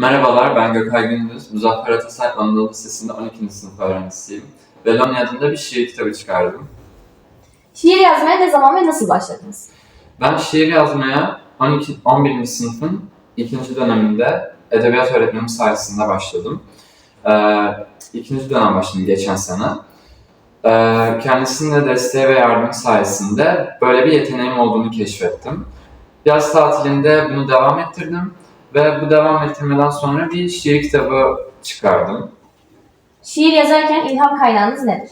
Merhabalar, ben Gökay Gündüz. Muzaffer Atasay Anadolu Lisesi'nde 12. sınıf öğrencisiyim. Veloni adında bir şiir kitabı çıkardım. Şiir yazmaya ne zaman ve nasıl başladınız? Ben şiir yazmaya 12, 11. sınıfın ikinci döneminde edebiyat öğretmenim sayesinde başladım. Ee, ikinci dönem başladım geçen sene. Ee, kendisinin de desteği ve yardımı sayesinde böyle bir yeteneğim olduğunu keşfettim. Yaz tatilinde bunu devam ettirdim ve bu devam ettirmeden sonra bir şiir kitabı çıkardım. Şiir yazarken ilham kaynağınız nedir?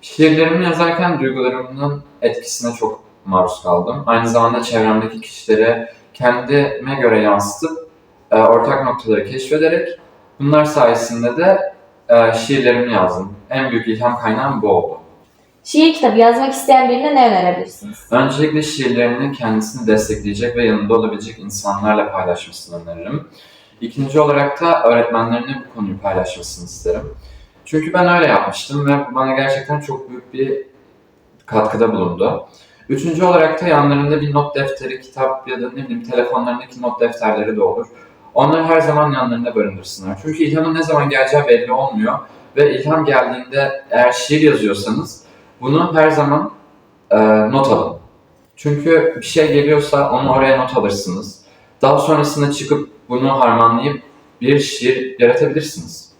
Şiirlerimi yazarken duygularımın etkisine çok maruz kaldım. Aynı zamanda çevremdeki kişilere kendime göre yansıtıp e, ortak noktaları keşfederek bunlar sayesinde de e, şiirlerimi yazdım. En büyük ilham kaynağım bu oldu. Şiir kitabı yazmak isteyen birine ne önerebilirsiniz? Öncelikle şiirlerini kendisini destekleyecek ve yanında olabilecek insanlarla paylaşmasını öneririm. İkinci olarak da öğretmenlerine bu konuyu paylaşmasını isterim. Çünkü ben öyle yapmıştım ve bana gerçekten çok büyük bir katkıda bulundu. Üçüncü olarak da yanlarında bir not defteri, kitap ya da ne bileyim telefonlarındaki not defterleri de olur. Onları her zaman yanlarında barındırsınlar. Çünkü ilhamın ne zaman geleceği belli olmuyor. Ve ilham geldiğinde eğer şiir yazıyorsanız bunu her zaman e, not alın. Çünkü bir şey geliyorsa onu oraya not alırsınız. Daha sonrasında çıkıp bunu harmanlayıp bir şiir yaratabilirsiniz.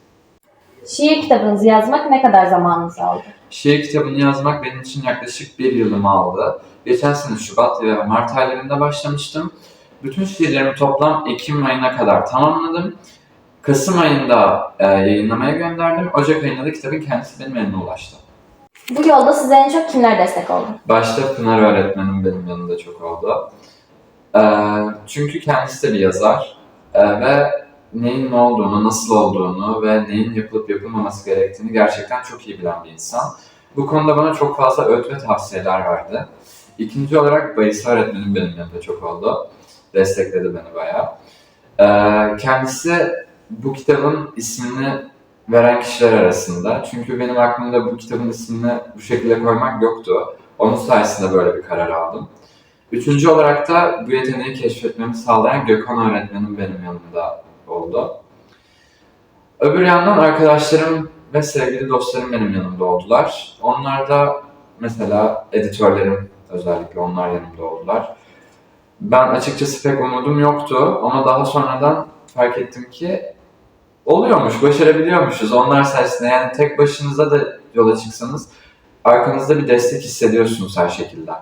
Şiir kitabınızı yazmak ne kadar zamanınızı aldı? Şiir kitabını yazmak benim için yaklaşık bir yılımı aldı. Geçen sene Şubat ve Mart aylarında başlamıştım. Bütün şiirlerimi toplam Ekim ayına kadar tamamladım. Kasım ayında e, yayınlamaya gönderdim. Ocak ayında da kitabın kendisi benim elime ulaştı. Bu yolda size en çok kimler destek oldu? Başta Pınar öğretmenim benim yanımda çok oldu. Ee, çünkü kendisi de bir yazar Ee, ve neyin ne olduğunu, nasıl olduğunu ve neyin yapılıp yapılmaması gerektiğini gerçekten çok iyi bilen bir insan. Bu konuda bana çok fazla öğüt ve tavsiyeler verdi. İkinci olarak Bayis öğretmenim benim yanımda çok oldu. Destekledi beni bayağı. Ee, kendisi bu kitabın ismini veren kişiler arasında. Çünkü benim aklımda bu kitabın ismini bu şekilde koymak yoktu. Onun sayesinde böyle bir karar aldım. Üçüncü olarak da bu yeteneği keşfetmemi sağlayan Gökhan öğretmenim benim yanımda oldu. Öbür yandan arkadaşlarım ve sevgili dostlarım benim yanımda oldular. Onlar da mesela editörlerim özellikle onlar yanımda oldular. Ben açıkçası pek umudum yoktu ama daha sonradan fark ettim ki oluyormuş, başarabiliyormuşuz onlar sayesinde. Yani tek başınıza da yola çıksanız arkanızda bir destek hissediyorsunuz her şekilde.